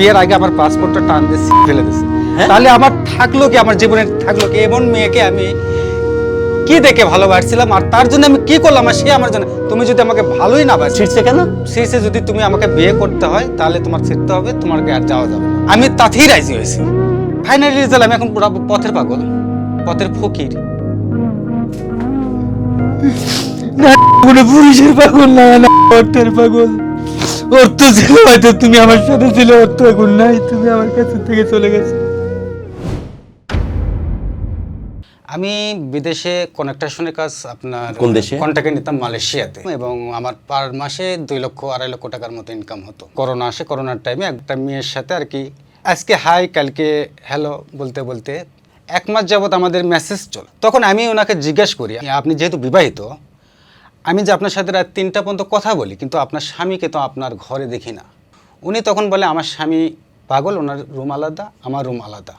বিয়ের আগে আমার পাসপোর্টটা টান দিয়ে ছিঁড়ে ফেলে দিয়েছে। হ্যাঁ? তাহলে আমার থাকল কি? আমার জীবনে থাকল কি? এমন মেয়েকে আমি কি দেখে ভালোবাসছিলাম? আর তার জন্য আমি কি করলাম? আর সে আমার জন্য তুমি যদি আমাকে ভালোই না বাসি ছিটছে কেন? শেষে যদি তুমি আমাকে বিয়ে করতে হয় তাহলে তোমার ছিটতে হবে তোমাকে আর যাওয়া যাবে না। আমি তাতেই রাজি হয়েছি। ফাইনালি রেজাল্ট আমি এখন পুরো পথের পাগল। পথের ফকির। কোনো পুলিশের পাগল না না অর্থের পাগল। অর্থ ছিল হয়তো তুমি আমার সাথে ছিল অর্থ এখন নাই তুমি আমার কাছে থেকে চলে গেছো। আমি বিদেশে কনেকট্রেশনের কাজ আপনার কোন দেশে? কন্ট্যাক্টে নিতাম মালয়েশিয়াতে। এবং আমার পার মাসে দুই লক্ষ আড়াই লক্ষ টাকার মতো ইনকাম হতো। করোনা আসে করোনার টাইমে একটা মেয়ের সাথে আর কি আজকে হাই কালকে হ্যালো বলতে বলতে এক মাস যাবত আমাদের মেসেজ চল। তখন আমি ওনাকে জিজ্ঞেস করি আপনি যেহেতু বিবাহিত আমি যে আপনার সাথে রাত তিনটা পর্যন্ত কথা বলি, কিন্তু আপনার স্বামীকে তো আপনার ঘরে দেখি না। উনি তখন বলে, আমার স্বামী পাগল, ওনার রুম আলাদা, আমার রুম আলাদা।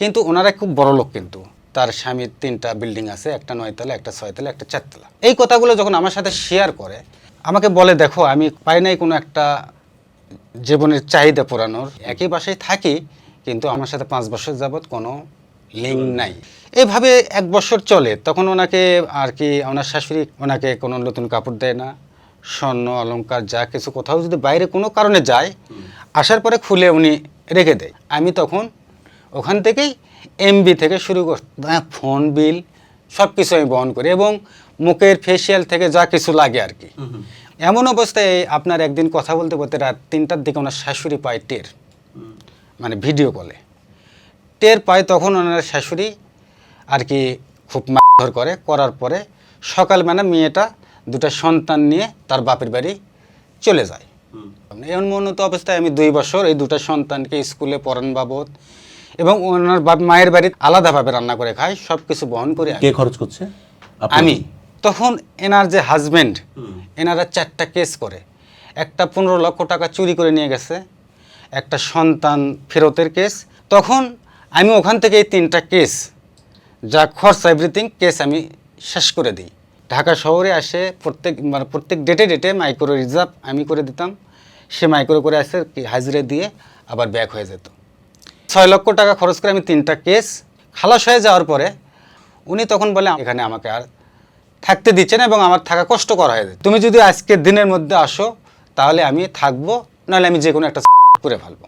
কিন্তু ওনারা খুব বড় লোক কিন্তু। তার স্বামীর তিনটা বিল্ডিং আছে, একটা নয়তলা, একটা ছয়তলা, একটা চারতলা। এই কথাগুলো যখন আমার সাথে শেয়ার করে, আমাকে বলে, দেখো, আমি পাই নাই কোনো একটা জীবনের চাহিদা পূরানোর একই বাসায় থাকি, কিন্তু আমার সাথে পাঁচ বছর যাবৎ কোনো লিঙ্ক নাই। এভাবে এক বছর চলে তখন ওনাকে আর কি ওনার শাশুড়ি ওনাকে কোনো নতুন কাপড় দেয় না। স্বর্ণ অলঙ্কার যা কিছু কোথাও যদি বাইরে কোনো কারণে যায় আসার পরে খুলে উনি রেখে দেয়। আমি তখন ওখান থেকেই এমবি থেকে শুরু কর ফোন বিল সব কিছু আমি বহন করি এবং মুখের ফেসিয়াল থেকে যা কিছু লাগে আর কি। এমন অবস্থায় আপনার একদিন কথা বলতে বলতে রাত তিনটার দিকে ওনার শাশুড়ি পায় টের। মানে ভিডিও কলে। টের পায় তখন ওনার শাশুড়ি আর কি খুব মারধর করে। করার পরে সকালবেলা মেয়েটা দুটা সন্তান নিয়ে তার বাপের বাড়ি চলে যায়। এমন মনত অবস্থায় আমি দুই বছর এই দুটা সন্তানকে স্কুলে পড়ান বাবদ এবং ওনার বাপ মায়ের বাড়ি আলাদাভাবে রান্না করে খাই সব কিছু বহন করে কে খরচ করছে? আমি। তখন এনার যে হাজবেন্ড এনারা চারটা কেস করে। একটা পনেরো লক্ষ টাকা চুরি করে নিয়ে গেছে একটা সন্তান ফেরতের কেস তখন আমি ওখান থেকে এই তিনটা কেস, যা খরচ এভরিথিং কেস আমি শেষ করে দিই। ঢাকা শহরে আসে প্রত্যেক মানে প্রত্যেক ডেটে ডেটে মাইক্রো রিজার্ভ আমি করে দিতাম। সে মাইক্রো করে আসে হাজিরে দিয়ে আবার ব্যাক হয়ে যেত। ছয় লক্ষ টাকা খরচ করে আমি তিনটা কেস খালাস হয়ে যাওয়ার পরে উনি তখন বলে, এখানে আমাকে আর থাকতে দিচ্ছে না এবং আমার থাকা কষ্টকর হয়ে যায় তুমি যদি আজকের দিনের মধ্যে আসো, তাহলে আমি থাকব, নাহলে আমি যে কোনো একটা করে ফেলব।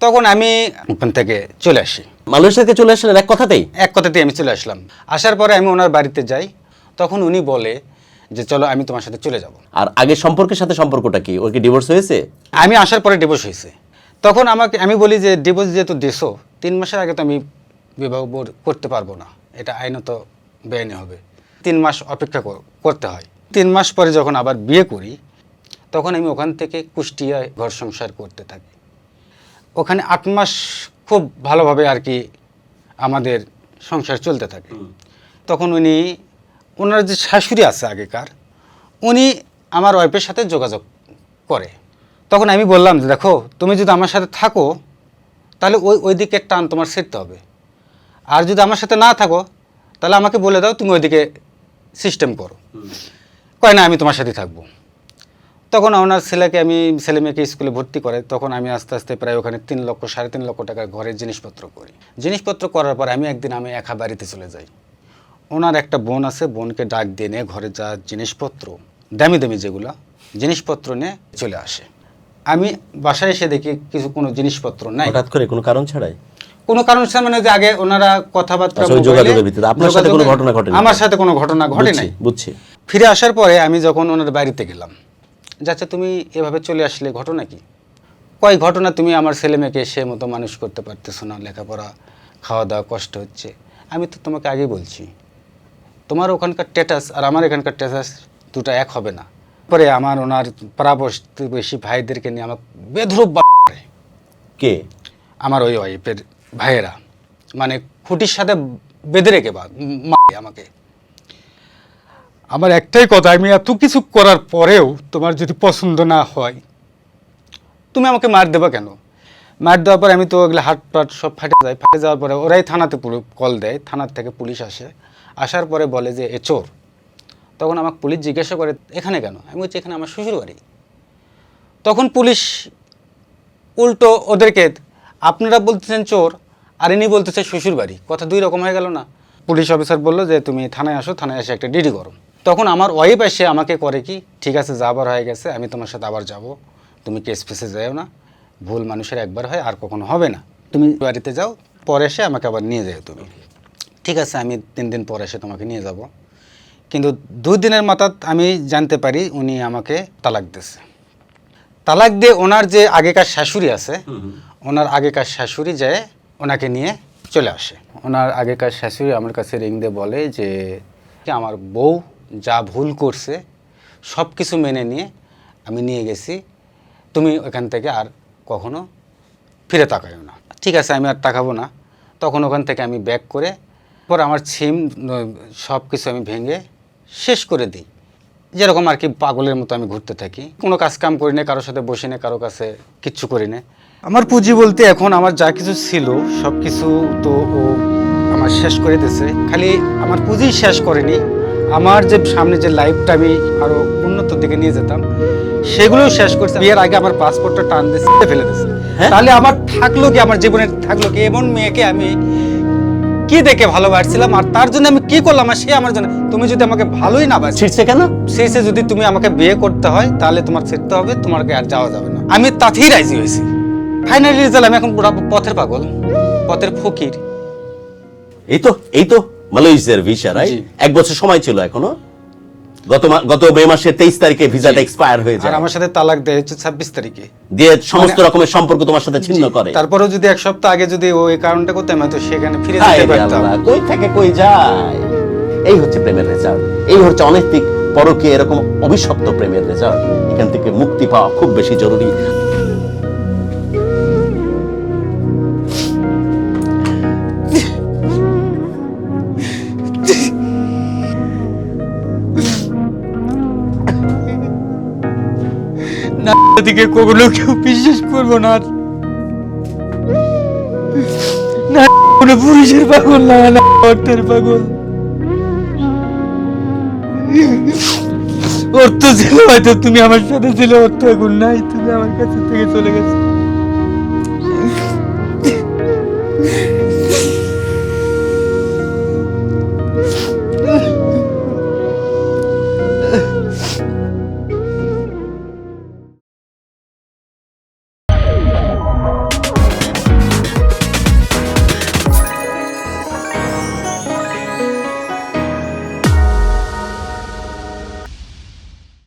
তখন আমি ওখান থেকে চলে আসি। মালয়েশিয়া থেকে চলে আসলেন এক কথাতেই? এক কথাতেই আমি চলে আসলাম। আসার পরে আমি ওনার বাড়িতে যাই তখন উনি বলে যে চলো আমি তোমার সাথে চলে যাব। আর আগের সম্পর্কের সাথে সম্পর্কটা কি? ওর কি ডিভোর্স হয়েছে? আমি আসার পরে ডিভোর্স হয়েছে। তখন আমাকে আমি বলি যে ডিভোর্স যেহেতু দেশো তিন মাসের আগে তো আমি বিবাহ করতে পারব না। এটা আইনত বেআইনি হবে। তিন মাস অপেক্ষা কর- করতে হয়। তিন মাস পরে যখন আবার বিয়ে করি তখন আমি ওখান থেকে কুষ্টিয়ায় ঘর সংসার করতে থাকি। ওখানে আট মাস খুব ভালোভাবে আর কি আমাদের সংসার চলতে থাকে। তখন উনি ওনার যে শাশুড়ি আছে আগেকার উনি আমার ওয়াইফের সাথে যোগাযোগ করে। তখন আমি বললাম যে দেখো তুমি যদি আমার সাথে থাকো তাহলে ওই ওই দিকের টান তোমার সেরতে হবে। আর যদি আমার সাথে না থাকো তাহলে আমাকে বলে দাও তুমি ওইদিকে সিস্টেম করো। কয় না আমি তোমার সাথে থাকব। তখন ওনার ছেলেকে আমি ছেলে মেয়েকে স্কুলে ভর্তি করে তখন আমি আস্তে আস্তে প্রায় ওখানে তিন লক্ষ সাড়ে তিন লক্ষ টাকার ঘরের জিনিসপত্র করি। জিনিসপত্র করার পর আমি একদিন আমি একা বাড়িতে চলে যাই। ওনার একটা বোন আছে বোনকে ডাক দিয়ে নিয়ে ঘরে যা জিনিসপত্র দামি দামি যেগুলো জিনিসপত্র নিয়ে চলে আসে। আমি বাসায় এসে দেখি কিছু কোনো জিনিসপত্র নাই। হঠাৎ করে কোনো কারণ ছাড়াই? কোনো কারণ ছাড়া মানে যে আগে ওনারা কথাবার্তা আচ্ছা, যোগাযোগের ভিত্তিতে। আপনার সাথে কোনো ঘটনা ঘটেনি? আমার সাথে কোনো ঘটনা ঘটে নাই বুঝছি। ফিরে আসার পরে আমি যখন ওনার বাড়িতে গেলাম যাচ্ছে তুমি এভাবে চলে আসলে ঘটনা কি? কয় ঘটনা তুমি আমার ছেলে মেয়েকে সে মতো মানুষ করতে পারতেছো না? লেখাপড়া খাওয়া দাওয়া কষ্ট হচ্ছে। আমি তো তোমাকে আগেই বলছি তোমার ওখানকার স্ট্যাটাস আর আমার এখানকার স্ট্যাটাস দুটো এক হবে না। পরে আমার ওনার পাড়াপড়শি ভাইদেরকে নিয়ে আমার বেধরূপ কে? আমার ওই ওয়াইফের ভাইয়েরা। মানে খুঁটির সাথে বেঁধে রেখে বা মারে আমাকে। আমার একটাই কথা, আমি এত কিছু করার পরেও তোমার যদি পছন্দ না হয়, তুমি আমাকে মার দেবা কেন? মার দেওয়ার পরে আমি তো ওগুলো হাট পাট সব ফাটে যায়। ফাটে যাওয়ার পরে ওরাই থানাতে কল দেয়, থানার থেকে পুলিশ আসে। আসার পরে বলে যে, এ চোর। তখন আমাকে পুলিশ জিজ্ঞাসা করে, এখানে কেন? আমি বলছি, এখানে আমার শ্বশুর বাড়ি। তখন পুলিশ উল্টো ওদেরকে, আপনারা বলতেছেন চোর, আর ইনি বলতেছে শ্বশুর বাড়ি। কথা দুই রকম হয়ে গেল না। পুলিশ অফিসার বলল যে, তুমি থানায় আসো, থানায় এসে একটা ডিডি করো। তখন আমার ওয়াইফ এসে আমাকে করে কি ঠিক আছে যাবার হয়ে গেছে আমি তোমার সাথে আবার যাব। তুমি কেস ফেসে যাও না। ভুল মানুষের একবার হয় আর কখনো হবে না। তুমি বাড়িতে যাও পরে এসে আমাকে আবার নিয়ে যাও তুমি। ঠিক আছে আমি তিন দিন পর এসে তোমাকে নিয়ে যাব। কিন্তু দুই দিনের মাথাত আমি জানতে পারি উনি আমাকে তালাক দিয়েছে। তালাক দিয়ে ওনার যে আগেকার শাশুড়ি আছে ওনার আগেকার শাশুড়ি যায় ওনাকে নিয়ে চলে আসে। ওনার আগেকার শাশুড়ি আমার কাছে রিং দিয়ে বলে যে আমার বউ যা ভুল করছে, সব কিছু মেনে নিয়ে আমি নিয়ে গেছি। তুমি ওখান থেকে আর কখনো ফিরে তাকাইও না। ঠিক আছে, আমি আর তাকাবো না। তখন ওখান থেকে আমি ব্যাক করে পর আমার ছিম সব কিছু আমি ভেঙে শেষ করে দিই। যেরকম আর কি পাগলের মতো আমি ঘুরতে থাকি। কোনো কাজ কাম করি না কারোর সাথে বসি না কারও কাছে কিচ্ছু করি না আমার পুঁজি বলতে এখন আমার যা কিছু ছিল, সব কিছু তো ও আমার শেষ করে দিয়েছে। খালি আমার পুঁজি শেষ করেনি আমার যে সামনে যে লাইফটা আমি আরও উন্নত দিকে নিয়ে যেতাম সেগুলোও শেষ করছে। বিয়ের আগে আমার পাসপোর্টটা টান দিয়ে ফেলে দিয়েছে। হ্যাঁ? তাহলে আমার থাকল কি আমার জীবনে থাকল কি এমন মেয়েকে আমি কি দেখে ভালোবাসছিলাম আর তার জন্য আমি কি করলাম আর সে আমার জন্য? তুমি যদি আমাকে ভালোই না বাসি ছিটছে কেন? শেষে যদি তুমি আমাকে বিয়ে করতে হয় তাহলে তোমার ছেড়তে হবে তোমাকে আর যাওয়া যাবে না। আমি তাতেই রাজি হয়েছি। ফাইনালি রেজাল্ট আমি এখন পুরা পথের পাগল পথের ফকির। এই তো এই তো। মালয়েশিয়ার ভিসা রাইট এক বছর সময় ছিল এখনও। গত গত মে মাসের তেইশ তারিখে ভিসাটা এক্সপায়ার হয়ে আর যায় আমার সাথে তালাক দেয় হচ্ছে ছাব্বিশ তারিখে। দিয়ে সমস্ত রকমের সম্পর্ক তোমার সাথে ছিন্ন করে। তারপরেও যদি এক সপ্তাহ আগে যদি ওই কারণটা করতে করতাম হয়তো সেখানে ফিরে যেতে পারতাম। কই থেকে কই যায়? এই হচ্ছে প্রেমের রেজাল্ট এই হচ্ছে অনৈতিক পরকে এরকম অভিশপ্ত প্রেমের রেজাল্ট এখান থেকে মুক্তি পাওয়া খুব বেশি জরুরি। না দিকে কখনো কেউ বিশ্বাস করব না, কোনো পুরুষের পাগল না না, অর্থের পাগল। অর্থ ছিল হয়তো, তুমি আমার সাথে ছিল, অর্থ এখন নাই, তুমি আমার কাছে থেকে চলে গেছো।